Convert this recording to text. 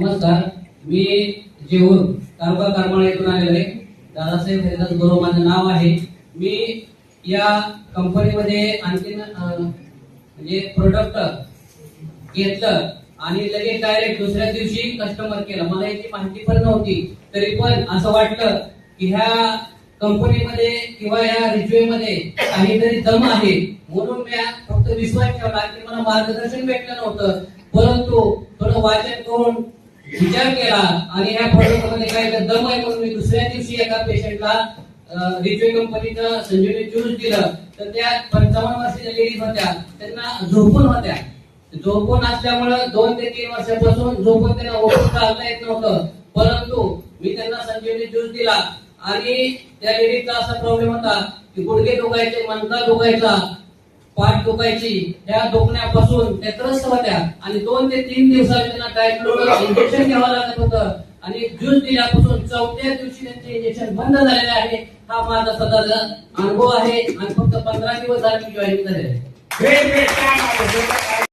नमस्कार मी जेऊर तालुका करमाळा येथून आलेलो आहे. दादासाहेब हरिदास गुरु माझं नाव आहे. मी या कंपनीमध्ये आणखीन म्हणजे प्रोडक्ट घेतलं आणि लगेच डायरेक्ट दुसऱ्या दिवशी कस्टमर केलं. मला याची माहिती पण नव्हती. तरी पण असं वाटलं की ह्या कंपनीमध्ये किंवा या रिज्युए मध्ये काहीतरी दम आहे. म्हणून मी फक्त विश्वास ठेवला की मला मार्गदर्शन भेटलं नव्हतं. परंतु थोडं वाचन करून विचार केला आणि ह्या प्रोडक्ट काय तर दम आहे म्हणून मी दुसऱ्या दिवशी एका पेशंटला रिफे कंपनीचं संजीवनी ज्यूस दिलं. तर त्या पंचावन्न वर्षाच्या लेडीज होत्या. त्यांना झोपून होत्या. झोपून असल्यामुळं दोन ते तीन वर्षापासून झोपून त्यांना ओळखून चालता येत नव्हतं. परंतु मी त्यांना संजीवनी ज्यूस दिला. आणि त्या लेडीजचा असा प्रॉब्लेम होता की गुडघे दुखायचे मनका दुखायचा पाठ दुखायची. त्या दुखण्यापासून त्या त्रस्त आणि दोन ते तीन दिवसात त्यांना डायक्लोड इंजेक्शन घ्यावं लागत होतं. आणि ज्यूस दिल्यापासून चौथ्या दिवशी त्यांचे इंजेक्शन बंद झालेले आहे. हा माझा स्वतःचा अनुभव आहे. आणि फक्त पंधरा दिवस आम्ही मी जॉईन झालेले आहे.